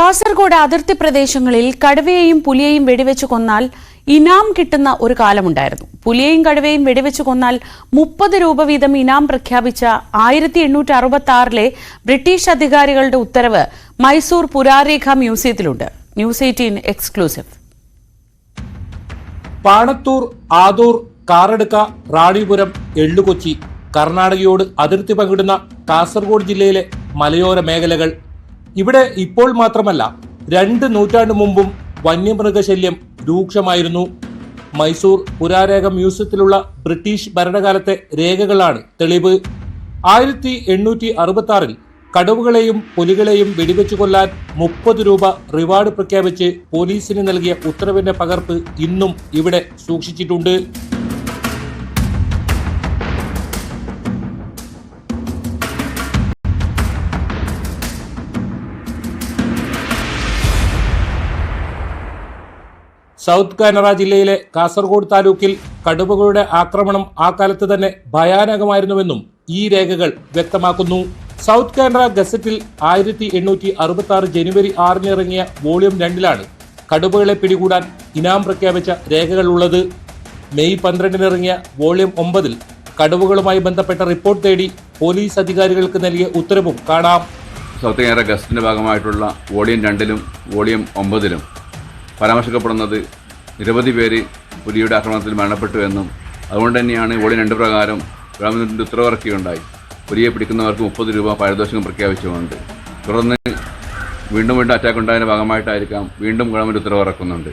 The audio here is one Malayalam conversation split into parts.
കാസർഗോഡ് അതിർത്തി പ്രദേശങ്ങളിൽ കടുവയെയും പുലിയെയും വെടിവെച്ച് കൊന്നാൽ ഇനാം കിട്ടുന്ന ഒരു കാലമുണ്ടായിരുന്നു. പുലിയെയും കടുവയും വെടിവെച്ച് കൊന്നാൽ മുപ്പത് രൂപ വീതം ഇനാം പ്രഖ്യാപിച്ച ആയിരത്തി എണ്ണൂറ്റി അറുപത്തി ആറിലെ ബ്രിട്ടീഷ് അധികാരികളുടെ ഉത്തരവ് മൈസൂർ പുരാരേഖ മ്യൂസിയത്തിലുണ്ട്. News eighteen exclusive. Panathur Adoor Karadka Ranipuram Ellukochi കർണാടകയോട് അതിർത്തി പങ്കിടുന്ന കാസർഗോഡ് ജില്ലയിലെ മലയോര മേഖലകൾ ഇവിടെ ഇപ്പോൾ മാത്രമല്ല രണ്ട് നൂറ്റാണ്ട് മുമ്പും വന്യമൃഗശല്യം രൂക്ഷമായിരുന്നു. മൈസൂർ പുരാരേഖ മ്യൂസിയത്തിലുള്ള ബ്രിട്ടീഷ് ഭരണകാലത്തെ രേഖകളാണ് തെളിവ്. ആയിരത്തി എണ്ണൂറ്റി അറുപത്തി ആറിൽ കടുവകളെയും പുലികളെയും വെടിവെച്ചു കൊല്ലാൻ മുപ്പത് രൂപ റിവാർഡ് പ്രഖ്യാപിച്ച് പോലീസിന് നൽകിയ ഉത്തരവിന്റെ പകർപ്പ് ഇന്നും ഇവിടെ സൂക്ഷിച്ചിട്ടുണ്ട്. സൗത്ത് കാനറ ജില്ലയിലെ കാസർഗോഡ് താലൂക്കിൽ കടുവകളുടെ ആക്രമണം ആ കാലത്ത് തന്നെ ഭയാനകമായിരുന്നുവെന്നും ഈ രേഖകൾ വ്യക്തമാക്കുന്നു. സൗത്ത് കാനറ ഗസറ്റിൽ ആയിരത്തി എണ്ണൂറ്റി അറുപത്തി ആറ് ജനുവരി ആറിന് ഇറങ്ങിയ വോളിയം രണ്ടിലാണ് കടുവകളെ പിടികൂടാൻ ഇനാം പ്രഖ്യാപിച്ച രേഖകൾ ഉള്ളത് മെയ് പന്ത്രണ്ടിന് ഇറങ്ങിയ വോളിയം ഒമ്പതിൽ കടുവകളുമായി ബന്ധപ്പെട്ട റിപ്പോർട്ട് തേടി പോലീസ് അധികാരികൾക്ക് നൽകിയ ഉത്തരവും കാണാം. സൗത്ത് കാനറ ഗസറ്റിന്റെ ഭാഗമായിട്ടുള്ള വോളിയം രണ്ടിലും വോളിയം ഒമ്പതിലും പരാമർശിക്കപ്പെടുന്നത് നിരവധി പേര് പുലിയുടെ ആക്രമണത്തിൽ മരണപ്പെട്ടു എന്നും അതുകൊണ്ട് തന്നെയാണ് ഇവിടെ രണ്ട് പ്രകാരം ഗവൺമെന്റിന്റെ ഉത്തരവിറക്കുകയുണ്ടായി പുലിയെ പിടിക്കുന്നവർക്ക് മുപ്പത് രൂപ പാരിതോഷികം പ്രഖ്യാപിച്ചുകൊണ്ട്. തുടർന്ന് വീണ്ടും വീണ്ടും അറ്റാക്ക് ഉണ്ടായതിന്റെ ഭാഗമായിട്ടായിരിക്കാം വീണ്ടും ഗവൺമെന്റ് ഉത്തരവിറക്കുന്നുണ്ട്.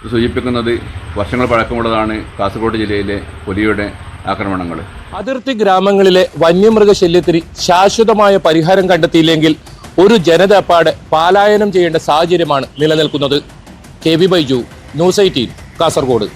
ഇത് സൂചിപ്പിക്കുന്നത് വർഷങ്ങൾ പഴക്കമുള്ളതാണ് കാസർഗോഡ് ജില്ലയിലെ പുലിയുടെ ആക്രമണങ്ങൾ. അതിർത്തി ഗ്രാമങ്ങളിലെ വന്യമൃഗശല്യത്തിന് ശാശ്വതമായ പരിഹാരം കണ്ടെത്തിയില്ലെങ്കിൽ ഒരു ജനത പാലായനം പലായനം ചെയ്യേണ്ട സാഹചര്യമാണ് നിലനിൽക്കുന്നത്. K V Baiju News eighteen Kasaragod.